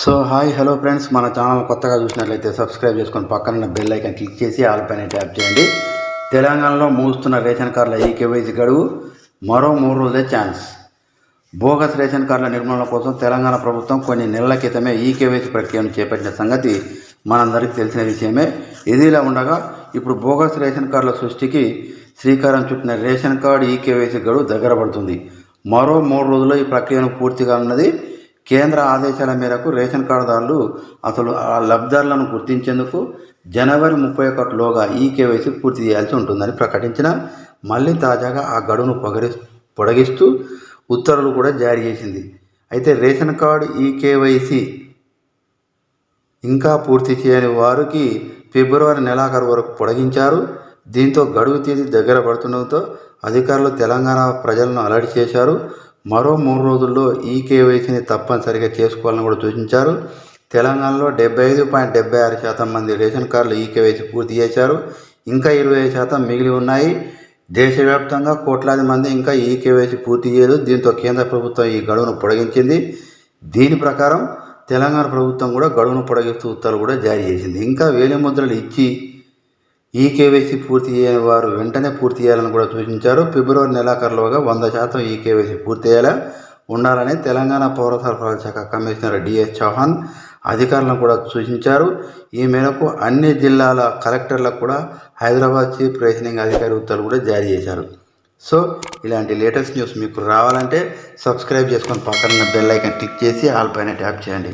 So hi hello friends. మన channel కొత్తగా చూసినట్లయితే సబ్స్క్రైబ్ చేసుకొని పక్కన బెల్ ఐకన్ క్లిక్ చేసి ఆల్ పైన ట్యాప్ చేయండి. తెలంగాణలో మూస్తున్న రేషన్ కార్డుల ఈ కేవైసీ గడువు మరో మూడు రోజులే ఛాన్స్. బోగస్ రేషన్ కార్డుల నిర్మూలన కోసం తెలంగాణ ప్రభుత్వం కొన్ని నెలల క్రితమే ఈ కేవైసీ ప్రక్రియను చేపట్టిన సంగతి మనందరికీ తెలిసిన విషయమే. ఇదిలా ఉండగా ఇప్పుడు బోగస్ రేషన్ కార్డుల సృష్టికి శ్రీకారం చుట్టిన రేషన్ కార్డు ఈ కేవైసీ గడువు దగ్గర పడుతుంది. మరో మూడు రోజుల్లో ఈ ప్రక్రియను పూర్తిగా ఉన్నది కేంద్ర ఆదేశాల మేరకు రేషన్ కార్డుదారులు అసలు ఆ లబ్ధిదారులను గుర్తించేందుకు జనవరి ముప్పై ఒకటిలోగా ఈ కేవైసీ పూర్తి చేయాల్సి ఉంటుందని ప్రకటించిన మళ్ళీ తాజాగా ఆ గడువును పొగరి పొడిగిస్తూ ఉత్తర్వులు కూడా జారీ చేసింది. అయితే రేషన్ కార్డు ఈ కేవైసీ ఇంకా పూర్తి చేయని వారికి ఫిబ్రవరి నెలాఖరు వరకు పొడిగించారు. దీంతో గడువు తేదీ దగ్గర పడుతుండటంతో అధికారులు తెలంగాణ ప్రజలను అలర్ట్ చేశారు. మరో మూడు రోజుల్లో ఈ కేవైసీని తప్పనిసరిగా చేసుకోవాలని కూడా సూచించారు. తెలంగాణలో డెబ్బై ఐదు పాయింట్ డెబ్బై ఆరు శాతం మంది రేషన్ కార్డులు ఈ కేవైసీ పూర్తి చేశారు. ఇంకా ఇరవై ఐదు శాతం మిగిలి ఉన్నాయి. దేశవ్యాప్తంగా కోట్లాది మంది ఇంకా ఈ కేవైసీ పూర్తి చేయదు దీంతో కేంద్ర ప్రభుత్వం ఈ గడువును పొడిగించింది. దీని ప్రకారం తెలంగాణ ప్రభుత్వం కూడా గడువును పొడిగిస్తూ ఉత్తర్వులు కూడా జారీ చేసింది. ఇంకా వేలి ముద్రలు ఇచ్చి ఈ కేవైసీ పూర్తి చేయని వారు వెంటనే పూర్తి చేయాలని కూడా సూచించారు. ఫిబ్రవరి నెలాఖరులోగా వంద శాతం ఈ కేవైసీ పూర్తి అయ్యేలా ఉండాలని తెలంగాణ పౌర సరఫరాల శాఖ కమిషనర్ డిఎస్ చౌహాన్ అధికారులను కూడా సూచించారు. ఈ మేరకు అన్ని జిల్లాల కలెక్టర్లకు కూడా హైదరాబాద్ చీఫ్ రేషనింగ్ అధికారి ఉత్తర్వులు కూడా జారీ చేశారు. సో ఇలాంటి లేటెస్ట్ న్యూస్ మీకు రావాలంటే సబ్స్క్రైబ్ చేసుకొని పక్కన బెల్ ఐకాన్ క్లిక్ చేసి ఆల్ పైన ట్యాప్ చేయండి.